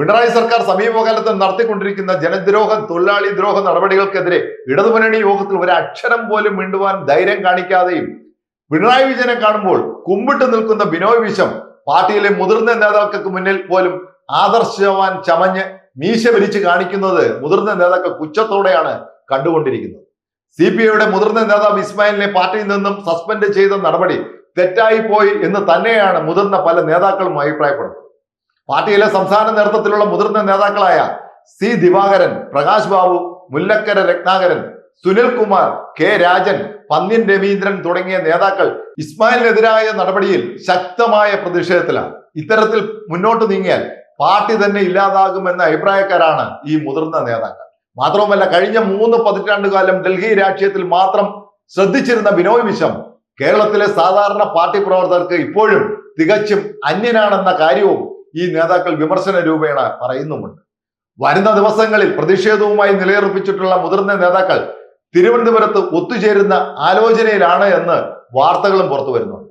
പിണറായി സർക്കാർ സമീപകാലത്ത് നടത്തിക്കൊണ്ടിരിക്കുന്ന ജനദ്രോഹ തൊഴിലാളി ദ്രോഹ നടപടികൾക്കെതിരെ ഇടതുമുന്നണി യോഗത്തിൽ ഒരു അക്ഷരം പോലും മിണ്ടുവാൻ ധൈര്യം കാണിക്കാതെയും പിണറായി വിജയനെ കാണുമ്പോൾ കുമ്പിട്ട് നിൽക്കുന്ന ബിനോയ് വിശ്വം പാർട്ടിയിലെ മുതിർന്ന നേതാക്കൾക്ക് മുന്നിൽ പോലും ആദർശവാൻ ചമഞ്ഞ് മീശ വിരിച്ച് കാണിക്കുന്നത് മുതിർന്ന നേതാക്കൾ പുച്ഛത്തോടെയാണ് കണ്ടുകൊണ്ടിരിക്കുന്നത്. സി പി ഐയുടെ മുതിർന്ന നേതാവ് ഇസ്മായിലിനെ പാർട്ടിയിൽ നിന്നും സസ്പെൻഡ് ചെയ്ത നടപടി തെറ്റായി പോയി എന്ന് തന്നെയാണ് മുതിർന്ന പല നേതാക്കളും അഭിപ്രായപ്പെടുന്നത്. പാർട്ടിയിലെ സംസ്ഥാന നേതൃത്വത്തിലുള്ള മുതിർന്ന നേതാക്കളായ സി ദിവാകരൻ പ്രകാശ് ബാബു മുല്ലക്കര രത്നാകരൻ സുനിൽ കുമാർ കെ രാജൻ പന്ന്യൻ രവീന്ദ്രൻ തുടങ്ങിയ നേതാക്കൾ ഇസ്മായിലിനെതിരായ നടപടിയിൽ ശക്തമായ പ്രതിഷേധത്തിലാണ്. ഇത്തരത്തിൽ മുന്നോട്ട് നീങ്ങിയാൽ പാർട്ടി തന്നെ ഇല്ലാതാകുമെന്ന അഭിപ്രായക്കാരാണ് ഈ മുതിർന്ന നേതാക്കൾ. മാത്രവുമല്ല കഴിഞ്ഞ മൂന്ന് പതിറ്റാണ്ട് കാലം ഡൽഹി രാഷ്ട്രീയത്തിൽ മാത്രം ശ്രദ്ധിച്ചിരുന്ന ബിനോയ് വിശ്വം കേരളത്തിലെ സാധാരണ പാർട്ടി പ്രവർത്തകർക്ക് ഇപ്പോഴും തികച്ചും അന്യനാണെന്ന കാര്യവും ഈ നേതാക്കൾ വിമർശന രൂപേണ പറയുന്നുമുണ്ട്. വരുന്ന ദിവസങ്ങളിൽ പ്രതിഷേധവുമായി നിലയുറപ്പിച്ചിട്ടുള്ള മുതിർന്ന നേതാക്കൾ തിരുവനന്തപുരത്ത് ഒത്തുചേരുന്ന ആലോചനയിലാണ് എന്ന് വാർത്തകളും പുറത്തു വരുന്നുണ്ട്.